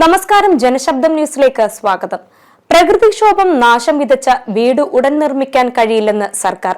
നമസ്കാരം ജനശബ്ദം ന്യൂസിലേക്ക് സ്വാഗതം. പ്രകൃതിക്ഷോഭം നാശം വിതച്ച വീട് ഉടൻ നിർമ്മിക്കാൻ കഴിയില്ലെന്ന് സർക്കാർ.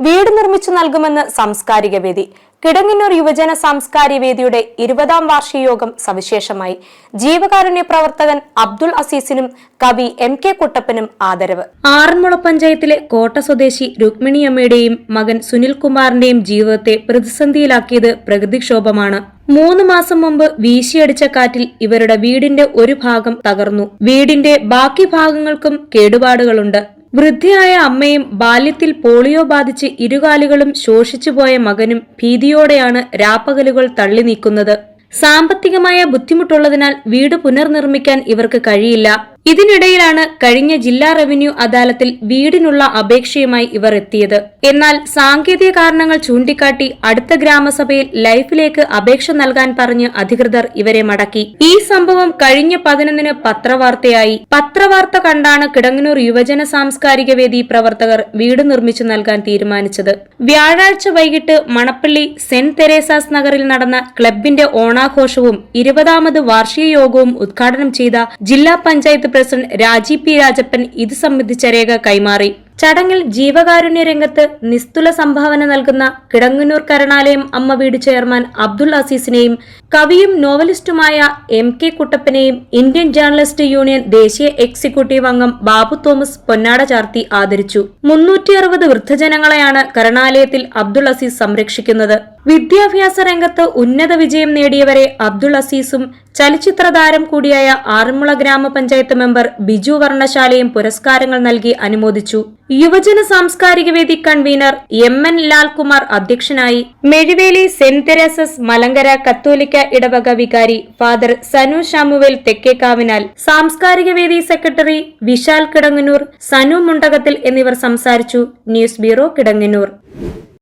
വീട് നിർമ്മിച്ചു നൽകുമെന്ന് സാംസ്കാരിക വേദി. കിടങ്ങന്നൂർ യുവജന സാംസ്കാരിക വേദിയുടെ ഇരുപതാം വാർഷിക യോഗം സവിശേഷമായി. ജീവകാരുണ്യ പ്രവർത്തകൻ അബ്ദുൾ അസീസിനും കവി എം കെ കുട്ടപ്പനും ആദരവ്. ആറന്മുള പഞ്ചായത്തിലെ കോട്ട സ്വദേശി രുക്മിണിയമ്മയുടെയും മകൻ സുനിൽകുമാറിന്റെയും ജീവിതത്തെ പ്രതിസന്ധിയിലാക്കിയത് പ്രകൃതിക്ഷോഭമാണ്. മൂന്ന് മാസം മുമ്പ് വീശിയടിച്ച കാറ്റിൽ ഇവരുടെ വീടിന്റെ ഒരു ഭാഗം തകർന്നു. വീടിന്റെ ബാക്കി ഭാഗങ്ങൾക്കും കേടുപാടുകളുണ്ട്. വൃദ്ധയായ അമ്മയും ബാല്യത്തിൽ പോളിയോ ബാധിച്ച് ഇരുകാലുകളും ശോഷിച്ചുപോയ മകനും ഭീതിയോടെയാണ് രാപ്പകലുകൾ തള്ളി നീക്കുന്നത്. സാമ്പത്തികമായ ബുദ്ധിമുട്ടുള്ളതിനാൽ വീട് പുനർനിർമ്മിക്കാൻ ഇവർക്ക് കഴിയില്ല. ഇതിനിടയിലാണ് കഴിഞ്ഞ ജില്ലാ റവന്യൂ അദാലത്തിൽ വീടിനുള്ള അപേക്ഷയുമായി ഇവർ എത്തിയത്. എന്നാൽ സാങ്കേതിക കാരണങ്ങൾ ചൂണ്ടിക്കാട്ടി അടുത്ത ഗ്രാമസഭയിൽ ലൈഫിലേക്ക് അപേക്ഷ നൽകാൻ പറഞ്ഞ് അധികൃതർ ഇവരെ മടക്കി. ഈ സംഭവം കഴിഞ്ഞ പതിനൊന്നിന് പത്രവാർത്തയായി. പത്രവാർത്ത കണ്ടാണ് കിടങ്ങനൂർ യുവജന സാംസ്കാരിക വേദി പ്രവർത്തകർ വീട് നിർമ്മിച്ചു നൽകാൻ തീരുമാനിച്ചത്. വ്യാഴാഴ്ച വൈകിട്ട് മണപ്പള്ളി സെന്റ് തെരേസാസ് നഗറിൽ നടന്ന ക്ലബിന്റെ ഓണാഘോഷവും ഇരുപതാമത് വാർഷിക യോഗവും ഉദ്ഘാടനം ചെയ്ത ജില്ലാ പഞ്ചായത്ത് പ്രസിഡന്റ് രാജീവ് പി രാജപ്പൻ ഇത് സംബന്ധിച്ച രേഖ കൈമാറി. ചടങ്ങിൽ ജീവകാരുണ്യ രംഗത്ത് നിസ്തുല സംഭാവന നൽകുന്ന കിടങ്ങുന്നൂർ കരണാലയം അമ്മ വീട് ചെയർമാൻ അബ്ദുൾ അസീസിനെയും കവിയും നോവലിസ്റ്റുമായ എം കെ കുട്ടപ്പനെയും ഇന്ത്യൻ ജേർണലിസ്റ്റ് യൂണിയൻ ദേശീയ എക്സിക്യൂട്ടീവ് അംഗം ബാബു തോമസ് പൊന്നാട ചാർത്തി ആദരിച്ചു. മുന്നൂറ്റി വൃദ്ധജനങ്ങളെയാണ് കരണാലയത്തിൽ അബ്ദുൾ അസീസ് സംരക്ഷിക്കുന്നത്. വിദ്യാഭ്യാസ രംഗത്ത് ഉന്നത വിജയം നേടിയവരെ അബ്ദുൾ അസീസും ചലച്ചിത്ര താരം കൂടിയായ ആറന്മുള ഗ്രാമപഞ്ചായത്ത് മെമ്പർ ബിജു വർണശാലയും പുരസ്കാരങ്ങൾ നൽകി അനുമോദിച്ചു. യുവജന സാംസ്കാരിക വേദി കൺവീനർ എം എൻ ലാൽകുമാർ അധ്യക്ഷനായി മെഴിവേലി സെന്റ് തെരേസസ് മലങ്കര കത്തോലിക്ക ഇടവക വികാരി ഫാദർ സനു ഷാമുവേൽ തെക്കേക്കാവിനാൽ സാംസ്കാരിക വേദി സെക്രട്ടറി വിശാൽ കിടങ്ങനൂർ സനു മുണ്ടകത്തിൽ എന്നിവർ സംസാരിച്ചു. News bureau Kidangannur.